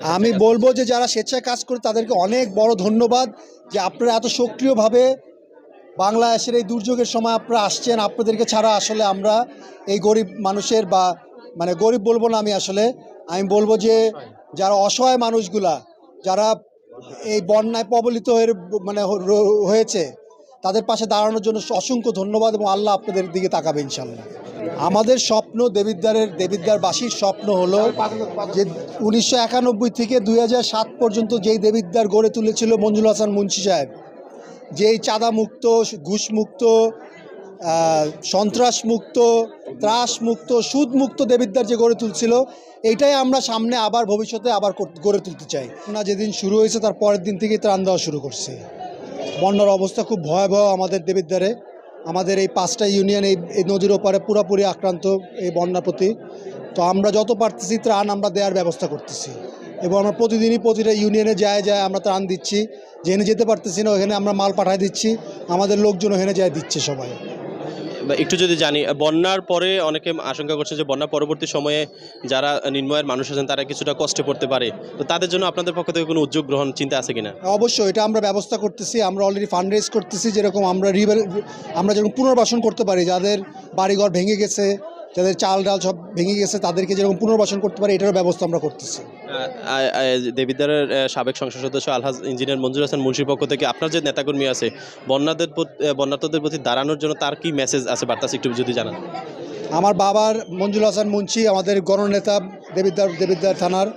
আমি বলব যে যারা স্বেচ্ছায় কাজ করে তাদেরকে অনেক বড় ধন্যবাদ যে আপনারা এত সক্রিয়ভাবে বাংলাদেশের এই দুর্যোগের সময় আপনারা আসছেন। আপনাদেরকে ছাড়া আসলে আমরা এই গরিব মানুষের বা মানে গরিব বলব না আমি আসলে আমি বলব যে যারা অসহায় মানুষগুলা যারা এই বন্যায় প্রবলিত হয়ে মানে হয়েছে তাদের পাশে দাঁড়ানোর জন্য অসংখ্য ধন্যবাদ এবং আল্লাহ আপনাদের দিকে তাকাবে ইনশাল্লাহ আমাদের স্বপ্ন দেবিদ্বারের দেবিদ্বারবাসীর স্বপ্ন হলো যে উনিশশো একানব্বই থেকে দুই সাত পর্যন্ত যেই দেবিদ্বার গড়ে তুলেছিল মঞ্জুল হাসান মুন্সি সাহেব, যেই চাঁদা মুক্ত ঘুষ মুক্ত সন্ত্রাস মুক্ত সুদ মুক্ত দেবিদ্বার যে গড়ে তুলছিল, এইটাই আমরা সামনে আবার ভবিষ্যতে আবার গড়ে তুলতে চাই। না, যেদিন শুরু হয়েছে তার পরের দিন থেকেই ত্রাণ দেওয়া শুরু করছে। বন্যার অবস্থা খুব ভয়াবহ আমাদের দেবিদ্বারে। আমাদের এই পাঁচটা ইউনিয়ন এই নদীর ওপারে পুরোপুরি আক্রান্ত এই বন্যা প্রতি। তো আমরা যত পারতেছি ত্রাণ আমরা দেওয়ার ব্যবস্থা করতেছি। এবং আমরা প্রতিদিনই প্রতিটা ইউনিয়নে যায় যায় আমরা ত্রাণ দিচ্ছি। যেখানে যেতে পারতেছি না, ওখানে আমরা মাল পাঠায় দিচ্ছি। আমাদের লোকজন ওখানে যায় দিচ্ছে সবাই। একটু যদি জানি, বন্যার পরে অনেকে আশঙ্কা করছে যে বন্যা পরবর্তী সময়ে যারা নির্ময়ের মানুষ আছেন, তারা কিছুটা কষ্টে পড়তে পারে। তো তাদের জন্য আপনাদের পক্ষ থেকে কোনো উদ্যোগ গ্রহণ চিন্তা আছে কিনা? অবশ্যই, এটা আমরা ব্যবস্থা করতেছি। আমরা অলরেডি ফান্ড রেজ করতেছি, যেরকম আমরা রিভেল আমরা যেরকম পুনর্বাসন করতে পারি। যাদের বাড়িঘর ভেঙে গেছে, যাদের চাল ডাল সব ভেঙে গেছে, তাদেরকে যেরকম পুনর্বাসন করতে পারি, এটারও ব্যবস্থা আমরা করতেছি। দেবিদ্বারের সাবেক সংসদ সদস্য আলহাজ ইঞ্জিনিয়ার মঞ্জুর হাসান মুন্সির পক্ষ থেকে আপনার যে নেতাকর্মী আছে, বন্যাদের বন্যার্তদের প্রতি দাঁড়ানোর জন্য তার কি মেসেজ আছে? বার্তা একটু যদি জানান। আমার বাবার মঞ্জুল হাসান মুন্সি, আমাদের গণনেতা দেবিদ্বার দেবিদ্বার থানার,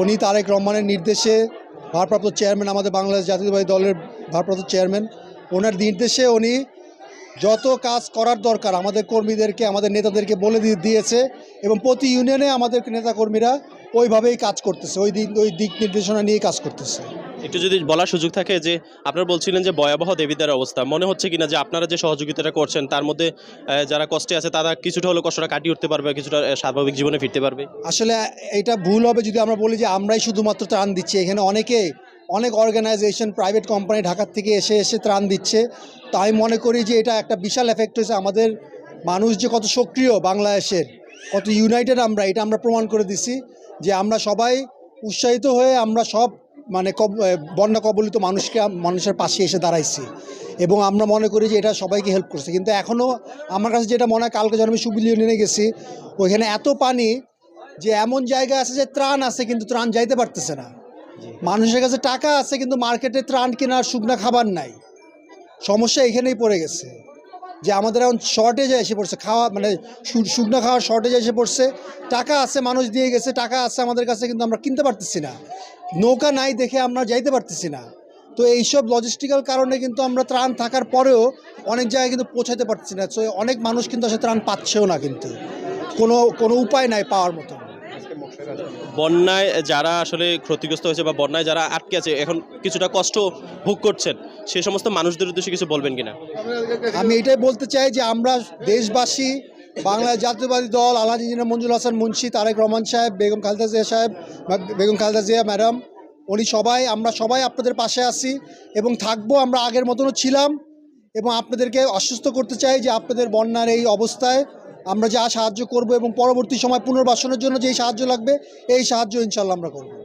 উনি তারেক রহমানের নির্দেশে ভারপ্রাপ্ত চেয়ারম্যান আমাদের বাংলাদেশ জাতীয়তাবাদী দলের ভারপ্রাপ্ত চেয়ারম্যান ওনার নির্দেশে উনি যত কাজ করার দরকার আমাদের কর্মীদেরকে, আমাদের নেতাদেরকে বলে দিয়ে, দিয়েছে এবং প্রতি ইউনিয়নে আমাদের নেতাকর্মীরা ওইভাবেই কাজ করতেছে ওই দিক ওই দিক নির্দেশনা নিয়ে কাজ করতেছে। একটু যদি বলার সুযোগ থাকে যে আপনারা বলছিলেন যে ভয়াবহ দেবিদ্বারের অবস্থা মনে হচ্ছে কিনা যে আপনারা যে সহযোগিতাটা করছেন তার মধ্যে যারা কষ্টে আছে তারা কিছুটা হলেও কষ্টটা কাটিয়ে উঠতে পারবে কিছুটা স্বাভাবিক জীবনে ফিরতে পারবে? আসলে এটা ভুল হবে যদি আমরা বলি যে আমরাই শুধুমাত্র ত্রাণ দিচ্ছি। এখানে অনেকে অনেক অর্গানাইজেশন প্রাইভেট কোম্পানি ঢাকার থেকে এসে এসে ত্রাণ দিচ্ছে। তাই মনে করি যে এটা একটা বিশাল এফেক্ট হয়েছে আমাদের মানুষ যে কত সক্রিয় বাংলাদেশের। কত ইউনাইটেড আমরা, এটা আমরা প্রমাণ করে দিছি যে আমরা সবাই উৎসাহিত হয়ে আমরা সব মানে কব- বন্যা কবলিত মানুষকে মানুষের পাশে এসে দাঁড়াইছি। এবং আমরা মনে করি যে এটা সবাইকে হেল্প করছে। কিন্তু এখনও আমার কাছে যেটা মনে হয়, কালকে যখন আমি সুবিল ইউনিয়নে গেছি, ওইখানে এত পানি যে এমন জায়গা আছে যে ত্রাণ আছে, কিন্তু ত্রাণ যাইতে পারতেছে না। মানুষের কাছে টাকা আছে, কিন্তু মার্কেটে ত্রাণ কেনার শুকনা খাবার নাই। সমস্যা এখানেই পড়ে গেছে। যে আমাদের এখন শর্টেজ এসে পড়ছে, খাওয়া মানে শুকনো খাওয়ার শর্টেজ এসে পড়ছে। টাকা আছে, মানুষ দিয়ে গেছে, টাকা আছে আমাদের কাছে কিন্তু আমরা কিনতে পারতেছি না। নৌকা নাই দেখে আমরা যাইতে পারতেছি না। তো এইসব লজিস্টিক্যাল কারণে কিন্তু আমরা ত্রাণ থাকার পরেও অনেক জায়গায় কিন্তু পৌঁছাতে পারছি না। তো অনেক মানুষ কিন্তু আসলে ত্রাণ পাচ্ছেও না কিন্তু। কোনো কোনো উপায় নাই পাওয়ার মতো। বন্যায় যারা আসলে ক্ষতিগ্রস্ত হয়েছে বা বন্যায় যারা আটকে আছে, এখন কিছুটা কষ্ট ভোগ করছেন, সে সমস্ত মানুষদের উদ্দেশ্যে কিছু বলবেন কিনা? আমি এটাই বলতে চাই যে আমরা দেশবাসী বাংলা জাতীয়বাদী দল, আলহাজ ইঞ্জিনিয়ার মঞ্জুর হাসান মুন্সি, তারেক রহমান সাহেব, বেগম খালেদা জিয়া সাহেব বেগম খালেদা জিয়া ম্যাডাম, উনি সবাই, আমরা সবাই আপনাদের পাশে আছি এবং থাকব, আমরা আগের মতনও ছিলাম এবং আপনাদেরকে আশ্বস্ত করতে চাই যে আপনাদের বন্যার এই অবস্থায় আমরা যা সাহায্য করব এবং পরবর্তী সময় পুনর্বাসনের জন্য যেই সাহায্য লাগবে, এই সাহায্য ইনশাল্লাহ আমরা করব।